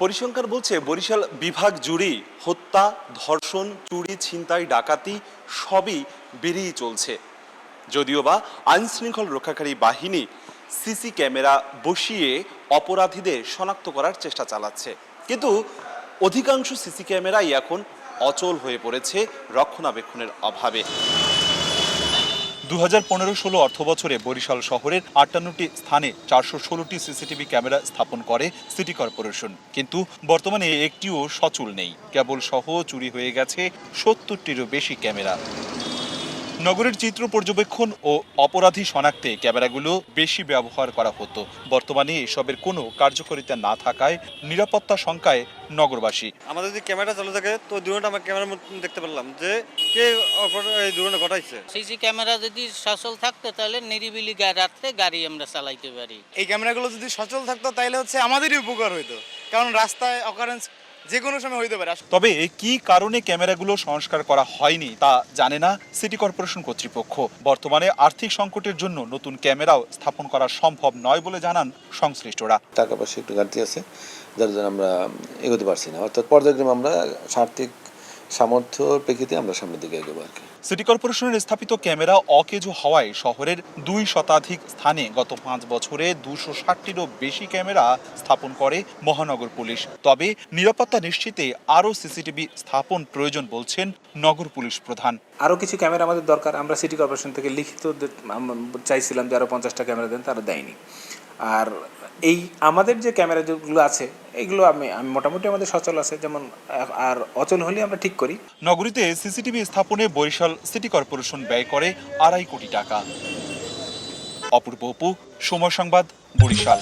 পরিসংখ্যান বলছে, বরিশাল বিভাগ জুড়ে হত্যা, ধর্ষণ, চুরি, ছিনতাই, ডাকাতি সবই বেড়েই চলছে। যদিও বা আইন শৃঙ্খল রক্ষাকারী বাহিনী সিসি ক্যামেরা বসিয়ে অপরাধীদের শনাক্ত করার চেষ্টা চালাচ্ছে। কিন্তু অধিকাংশ সিসি ক্যামেরাই এখন অচল হয়ে পড়েছে রক্ষণাবেক্ষণের অভাবে। দু হাজার পনেরো ষোলো অর্থ বছরে বরিশাল শহরের আটান্নটি স্থানে চারশো ষোলোটি সিসিটিভি ক্যামেরা স্থাপন করে সিটি কর্পোরেশন। কিন্তু বর্তমানে একটিও সচল নেই। কেবল সহ চুরি হয়ে গেছে সত্তরটিরও বেশি ক্যামেরা। নগরের চিত্র পর্যবেক্ষণ ও অপরাধী শনাক্তে ক্যামেরাগুলো বেশি ব্যবহার করা হতো। বর্তমানে এসবের কোনো কার্যকারিতা না থাকায় নিরাপত্তা শঙ্কায় নগরবাসী। আমাদের যদি ক্যামেরা চালু থাকে তো দুর্ঘটনা আমরা ক্যামেরার মধ্যে দেখতে পারলাম যে কে এই দুর্ঘটনা ঘটাইছে। সিসি ক্যামেরা যদি সচল থাকতো তাহলে নিরিবিলি রাত্রে গাড়ি আমরা চালাইতে পারি। এই ক্যামেরাগুলো যদি সচল থাকতো তাহলে হচ্ছে আমাদেরই উপকার হইতো। কারণ রাস্তায় অকারেন্স যে কোনো সময় হইতে পারে। তবে কি কারণে ক্যামেরাগুলো সংস্কার করা হয়নি তা জানে না সিটি কর্পোরেশন কর্তৃপক্ষ। বর্তমানে আর্থিক সংকটের জন্য নতুন ক্যামেরাও স্থাপন করা সম্ভব নয় বলে জানান সংশ্লিষ্টরা। টাকা পয়সা একটু ঘাটতি আছে যার জন্য আমরা এগোতে পারছি না। অর্থাৎ পর্যায়ক্রমে আমরা সার্থিক সামর্থ্য প্রেক্ষিতে আমরা সামনের দিকে এগোবো আর কি। সিটি কর্পোরেশনের স্থাপিত ক্যামেরা অকেজো হওয়ায় শহরের দুই শতাধিক স্থানে গত পাঁচ বছরে দুশো ষাটটিরও বেশি ক্যামেরা স্থাপন করে মহানগর পুলিশ। তবে নিরাপত্তা নিশ্চিতে আরও সিসিটিভি স্থাপন প্রয়োজন বলছেন নগর পুলিশ প্রধান। আরও কিছু ক্যামেরা আমাদের দরকার। আমরা সিটি কর্পোরেশন থেকে লিখিত চাইছিলাম যে আরও পঞ্চাশটা ক্যামেরা দেন, তারা দেয়নি। আর এই আমাদের যে ক্যামেরা যেগুলো আছে এগুলো আমি আমি মোটামুটি আমাদের সচল আছে। যেমন, আর অচল হলে আমরা ঠিক করি। নগরীতে সিসিটিভি স্থাপনে বরিশাল সিটি কর্পোরেশন ব্যয় করে আড়াই কোটি টাকা। অপূর্ব অপু, সময় সংবাদ, বরিশাল।